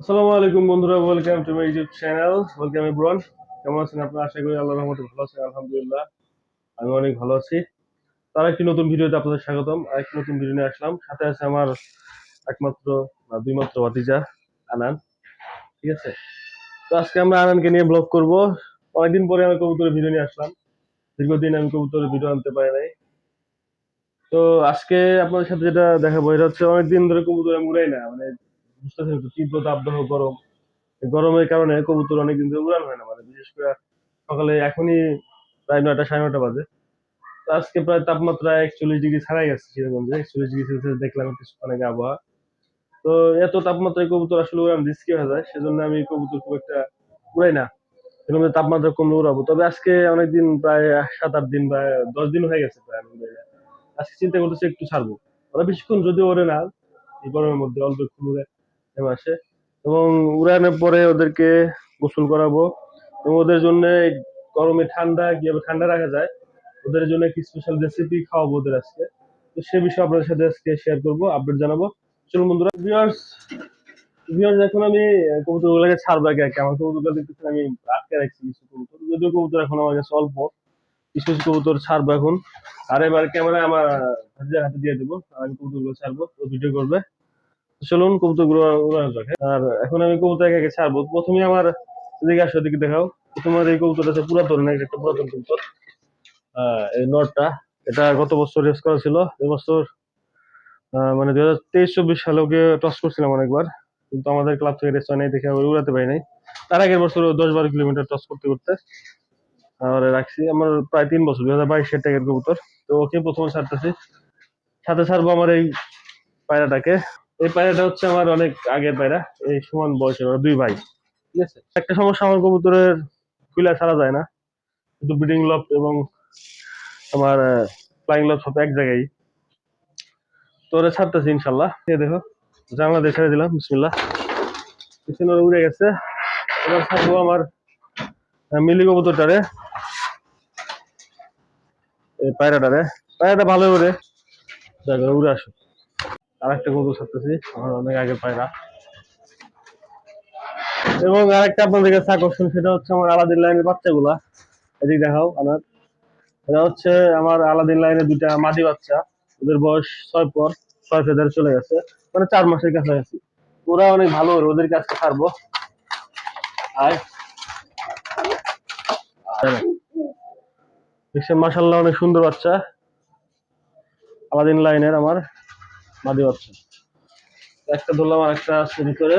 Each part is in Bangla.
আসসালামু আলাইকুম বন্ধুরা welcome to my YouTube channel welcome everyone কেমন আছেন আপনারা? আশা করি আল্লাহর রহমতে ভালো আছেন, আলহামদুলিল্লাহ। আমি অনেক ভালো আছি। তার একটি নতুন ভিডিওতে আপনাদের স্বাগতম। আর একটি নতুন ভিডিও নিয়ে আসলাম। সাথে আছে আমার একমাত্র, না দুই মাত্র ভাতিজা, আনান। ঠিক আছে? তো আজকে আমরা আনানকে নিয়ে ব্লগ করব। অনেকদিন পরে আমি কবুতরের ভিডিও নিয়ে আসলাম। দীর্ঘদিন আমি কবুতরের ভিডিও আনতে পারি নাই। তো আজকে আপনাদের সাথে যেটা দেখাবো, এটা হচ্ছে অনেকদিন ধরে কবুতর আমি উড়াই না। মানে বুঝতেছেন তো তীব্র তাপদাহ গরম। গরমের কারণে কবুতর অনেকদিন ধরে উড়ান হয় না মানে বিশেষ করে সকালে এখনই প্রায় নয়টা, সাড়ে নয়টা বাজে। আজকে প্রায় তাপমাত্রা একচল্লিশ ডিগ্রি ছাড়াই গেছে সিরাজগঞ্জে। একচল্লিশ ডিগ্রি সেলসিয়াস দেখলাম কিছুক্ষণ আবহাওয়া। তো এত তাপমাত্রায় কবুতর আসলে উড়ান রিস্কি হয়ে যায়, সেজন্য আমি কবুতর খুব একটা উড়াই না। এরকম তাপমাত্রা কমলে উড়াবো। তবে আজকে অনেকদিন প্রায় সাত, আট দিন বা দশ দিন হয়ে গেছে প্রায় আমি আজকে চিন্তা করতেছি একটু ছাড়বো। ওরা বেশিক্ষণ যদি ওরে না, এই গরমের মধ্যে অল্প একটু উড়ে নেমে আসে এবং উড়ানোর পরে ওদেরকে গোসল করাবো। এবং ওদের জন্য গরমে ঠান্ডা কীভাবে ঠান্ডা রাখা যায়। ওদের জন্য একটি স্পেশাল রেসিপি খাওয়াবো ওদের আজকে। তো সে বিষয়ে আপনাদের সাথে আজকে শেয়ার করব আপডেট জানাব। চলুন বন্ধুরা ভিউয়ার্স ভিউয়ার্স এখন আমি কবুতর গুলোকে ছাড়বো একে একে। আমার কবুতর দেখতেছেন, আমি আটকে রাখছি কিছু কবুতর। যদিও কবুতর এখন আমার কাছে অল্প, কিছু কিছু কবুতর ছাড়বো এখন। আর এবার ক্যামেরা আমার হাতে দিয়ে দেবো আমি কবুতরগুলো ছাড়বো ভিডিও করবে। চলুন কবুতরগুলো হ্যাঁ? আর এখন আমি কবুতর একে ছাড়বো। প্রথমে আমার এদিকে আসো, এদিকে দেখাও। তোমার এই কবুতর আছে পুরাতন একটা পুরাতন কবুতর। এই নটটা। এটা গত বছর রেস করা ছিল। এবছর মানে দুই হাজার তেইশ, চব্বিশ সালে ওকে টস করছিলাম অনেকবার। কিন্তু আমাদের ক্লাব থেকে রেস হয় নাই, দেখে উড়াতে পারি নাই। তার আগের বছর দশ বারো কিলোমিটার টস করতে করতে, আর, রাখছি। আমার প্রায় তিন বছর, দুই হাজার বাইশের ট্যাগের কবুতর। তো ওকে প্রথমে ছাড়তেছি। সাথে ছাড়বো আমার এই পায়রাটাকে। এই পায়রাটা হচ্ছে আমার অনেক আগের পায়রা, এই সমান বয়সের দুই ভাই। ঠিক আছে? একটা সমস্যা, আমার কবুতরের ফুলা ছাড়া যায় না। কিন্তু ব্রিডিং লব এবং আমার ফ্লাইং লব সব এক জায়গায়। তো ওরা ছাড়তেছি ইনশাল্লাহ। এই দেখো, জানলা ছেড়ে দিলাম, বিসমিল্লাহ। পিছনে উড়ে গেছে। এবার ছাড়বো আমার মিলি কবুতরটারে। এই পায়রাটারে। পায়রাটা ভালো উড়ে ওরা উড়ে আসো আর একটা কবুতর ছাড়তেছি, আমার অনেক আগের পায়রা। এবং আপনাদের কাছে আকর্ষণ, সেটা হচ্ছে আমার আলাদিন লাইনের বাচ্চাগুলা। এদিকে দেখাও এটা হচ্ছে আমার আলাদিন লাইনের দুইটা মাদি বাচ্চা, ওদের বয়স ছয় পর, ছয় ফেদার চলে গেছে মানে চার মাসের ওরা অনেক ভালো ওদের কাছে ছাড়বো। দেখছেন মাসাল্লাহ অনেক সুন্দর বাচ্চা। আলাদিন লাইনের আমার। মাদি বাচ্চা। একটা ধরলাম আর একটা আছে ভিতরে।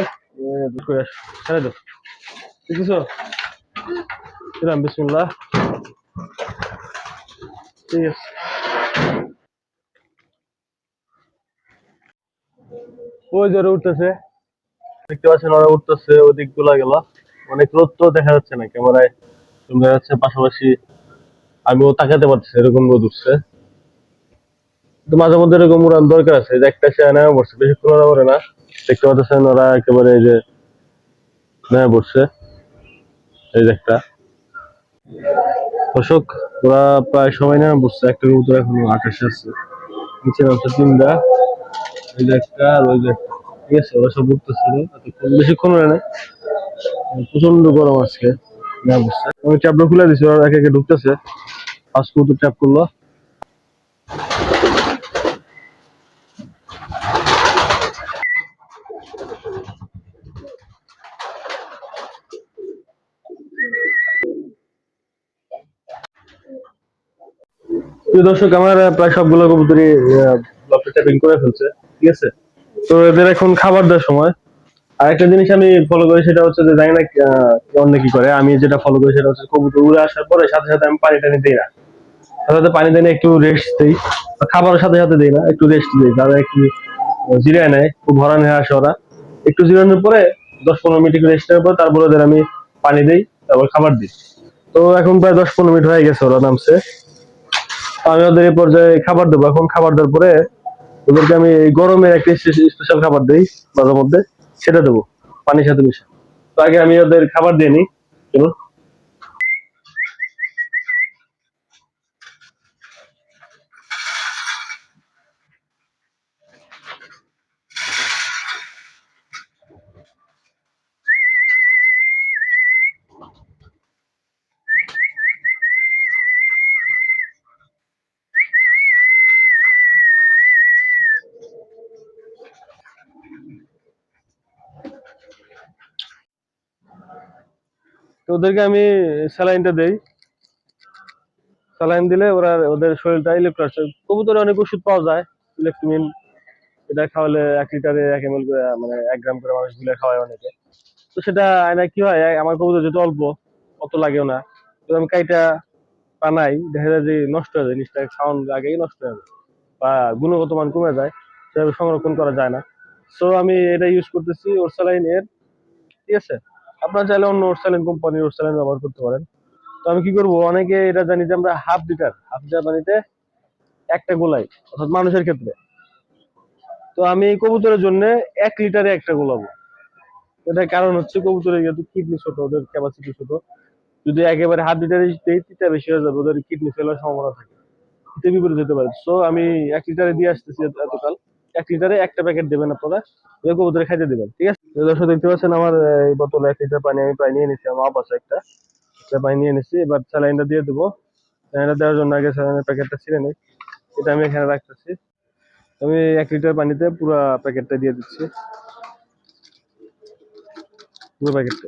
করে ছেড়ে দাও বুঝছ দিলাম বিসমুল্লাহ। ঠিক আছে। ওই জোরে উঠতেছে। দেখতে পাচ্ছেন, ওরা উঠতেছে, ওই দিকগুলা। অনেক রোদ তো দেখা যাচ্ছে না, ক্যামেরায়। দেখা যাচ্ছে পাশাপাশি আমিও তাকাতে পারছি এরকম রোদ উঠছে। মাঝে মধ্যে এরকম উড়ান দরকার আছে যে একটা সে নেমে পড়ছে, বেশিক্ষণ ওরা ওরে না। দেখতে পাচ্ছেন ওরা একেবারে এই যে নেমে পড়ছে, এই যে একটা। দর্শক, ওরা প্রায় সময় নেমে পড়ছে, একটা কবুতর এখনও আকাশে আছে। নিচে নামছে তিনটা, এই যে একটা আর ওই যে। ঠিক আছে, ওরা সব উঠতেছিল এতক্ষণ বেশিক্ষণ ওরা নেই। প্রচণ্ড গরম আজকে নেমে পড়ছে। আমি ট্যাবটা খুলে দিছি, ওরা একে একে ঢুকতেছে। ফার্স্ট কবুতর ট্যাপ করল। প্রিয় দর্শক, আমার প্রায় সবগুলো কবুতরই ট্যাপিং করে ফেলছে, ঠিক আছে? তো এদের এখন খাবার দেওয়ার সময়। আর একটা জিনিস আমি ফলো করি, সেটা হচ্ছে যে জানি না অন্য কি করে। আমি যেটা ফলো করি, সেটা হচ্ছে কবুতর উড়ে আসার পরে সাথে সাথে আমি পানি টানি দিই না। সাথে সাথে পানি টানি একটু রেস্ট দিই খাবারের সাথে সাথে দিই না, একটু রেস্ট দিই। তারা একটু জিরায় নেয়, খুব ভরান হয়ে আসে ওরা। একটু জিরানোর পরে দশ পনেরো মিনিট একটু রেস্ট নেওয়ার পর তারপরে ওদের আমি পানি দিই, তারপর খাবার দিই। তো এখন প্রায় দশ পনেরো মিনিট হয়ে গেছে ওরা নামছে। আমি ওদের এই পর্যায়ে খাবার দেবো। এখন খাবার দেওয়ার পরে ওদেরকে আমি এই গরমের একটা স্পেশাল খাবার দিই মাঝে মধ্যে সেটা দেবো, পানির সাথে মিশে। তো আগে আমি ওদের খাবার দিয়ে নিই তো ওদেরকে আমি স্যালাইনটা দেই। স্যালাইন দিলে ওরা ওদের শরীরটা ইলেকট্রোলাইট কবুতরে অনেক ওষুধ পাওয়া যায় ইলেকট্রিমিন এটা খাওয়ালে এক লিটারে এক এমএল করে মানে এক গ্রাম করে মানুষ গুলে খাওয়ায় অনেকে। তো সেটা আয়না কি হয় আমার কবুতর যেহেতু অল্প, অত লাগেও না। তো আমি কাইটা পানাই দেখা যায় যে নষ্ট হয়ে যায়, জিনিসটা খাওয়ানোর আগেই নষ্ট হয়ে যায় বা গুণগত মান কমে যায়, সেভাবে সংরক্ষণ করা যায় না। সো আমি এটা ইউজ করতেছি ওরসালাইন এর ঠিক আছে? আপনারা চাইলে অন্য ওরসালাইন কোম্পানির ওরসালাইন ব্যবহার করতে পারেন। তো আমি কি করব, অনেকে এটা জানি যে আমরা হাফ লিটার হাফ লিটার পানিতে একটা গোলাই, অর্থাৎ মানুষের ক্ষেত্রে। তো আমি কবুতরের জন্য এক লিটারে একটা গোলাবো। এটার কারণ হচ্ছে কবুতরের যেহেতু কিডনি ছোট, ওদের ক্যাপাসিটি ছোট। যদি একেবারে হাফ লিটারে দেই তিনটা বেশি হয়ে যাবে, ওদের কিডনি ফেলার সম্ভাবনা থাকে। হিতে বিপরীত হতে পারে। সো আমি এক লিটারে দিয়ে আসতেছি এতকাল। এক লিটারে একটা প্যাকেট দেবেন আপনারা কবুতরে খাইতে দেবেন, ঠিক আছে? দর্শক, দেখতে পাচ্ছেন আমার এই বোতলে এক লিটার পানি আমি প্রায় নিয়ে নিচ্ছি আমার আবাস একটা। একটা পানি নিয়ে নিচ্ছি এবার স্যালাইনটা দিয়ে দেবো। স্যালাইনটা দেওয়ার জন্য আগে স্যালাইনের প্যাকেটটা ছিঁড়ে নিই। এটা আমি এখানে রাখতেছি। আমি এক লিটার পানিতে পুরো প্যাকেটটা দিয়ে দিচ্ছি। পুরো প্যাকেটটা।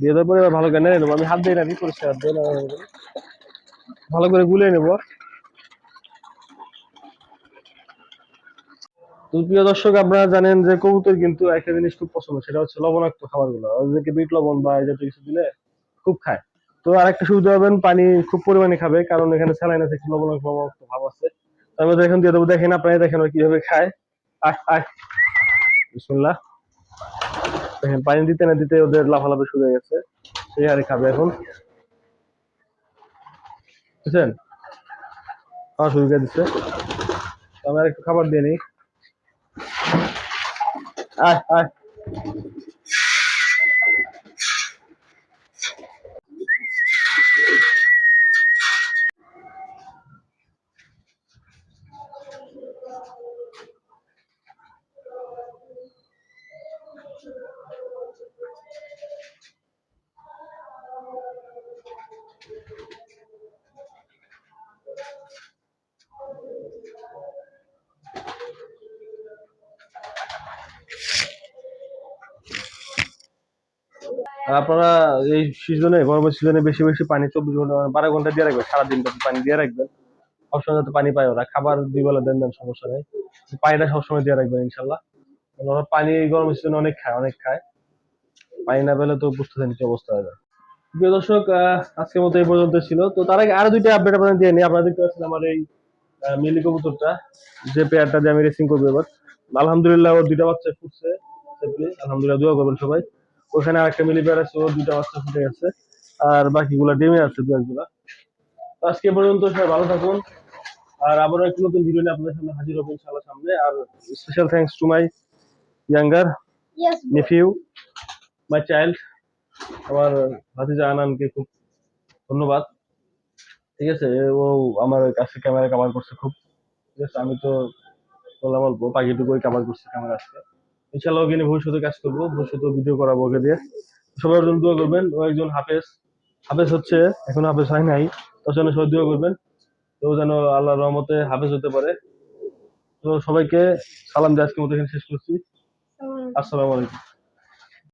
দিয়ে দেওয়ার পরে এবার ভালো করে নেব। আমি হাত দিয়ে রাখি পরিষ্কার হাত দিয়ে ভালো করে গুলিয়ে নেব। তো প্রিয় দর্শক, আপনারা জানেন যে কবুতর কিন্তু একটা জিনিস খুব পছন্দ, সেটা হচ্ছে লবণাক্ত খাবারগুলো। ওদেরকে বিট লবণ বা এই জাতীয় কিছু দিলে খুব খায়। তো আরেকটা সুবিধা হবেন পানি খুব পরিমাণে খাবে, কারণ এখানে স্যালাইন আছে, একটু লবণাক্ত লবণাক্ত ভাব আছে। তো এখন দিয়ে দেবো, দেখেন আপনারা দেখেন কীভাবে খায়। আয় আয় দেখেন, পানি দিতে না দিতে ওদের লাফালাফি শুরু হয়ে গেছে, সেই হারে খাবে এখন। বুঝছেন? খাওয়া শুরু দিচ্ছে আমি আর একটু খাবার দিয়ে নিই। আয় আয় আপনারা এই সিজনে, গরমের সিজনে বেশি বেশি পানি চব্বিশ ঘণ্টা মানে বারো ঘণ্টা দিয়ে রাখবেন, সারাদিন পানি দিয়ে রাখবেন। সবসময় যাতে পানি পায় ওরা, খাবার দুই বেলা দেন দেন, সমস্যা নেই। পানিটা সবসময় দিয়ে রাখবেন, ইনশাল্লাহ। ওরা পানি এই গরমের সিজনে অনেক খায় অনেক খায়। পানি না পেলে তো বুঝতেছেন কি অবস্থা হবে প্রিয় দর্শক আজকের মতো এই পর্যন্ত ছিল। তো তার আগে আরও দুইটা আপডেট আপনাদের দিয়ে নিই আপনারা দেখতে পাচ্ছেন আমার এই মিলি কবুতরটা, যে পেয়ারটা দিয়ে আমি রেসিং করব এবার। আলহামদুলিল্লাহ ওর দুইটা বাচ্চা ফুটছে। আলহামদুলিল্লাহ, দোয়া করবেন সবাই। ওখানে আরেকটা মিলি পেয়ার আছে ওর দুইটা বাচ্চা ফুটে গেছে। আর বাকিগুলা ডিমে আছে দু একগুলা আজকে পর্যন্ত সবাই ভালো থাকুন। আর আবারও একটু নতুন ভিডিও নিয়ে আপনাদের সামনে হাজির হব ইনশাআল্লাহ সামনে। আর special thanks to my younger. Nephew my child আমার ভাতিজা আনানকে খুব ধন্যবাদ। ঠিক আছে? ও আমার কাছে ক্যামেরা কাভার করছে খুব। ঠিক আছে? আমি তো বললাম অল্প পাখিটুকুই কাভার করছে ক্যামেরা আজকে। ইনশাল্লাহ ওকে নিয়ে ভবিষ্যতে কাজ করব ভবিষ্যতে ভিডিও করাবো ওকে দিয়ে। সবাই একজন জন্য দোয়া করবেন ও একজন হাফেজ। হাফেজ হচ্ছে এখন হাফেজ হয় নাই তার জন্য সবাই দোয়া করবেন। তো যেন আল্লাহ রহমতে হাফেজ হতে পারে। তো সবাইকে সালাম দিয়ে আজকের মতো এখানে শেষ করছি। আসসালামু আলাইকুম।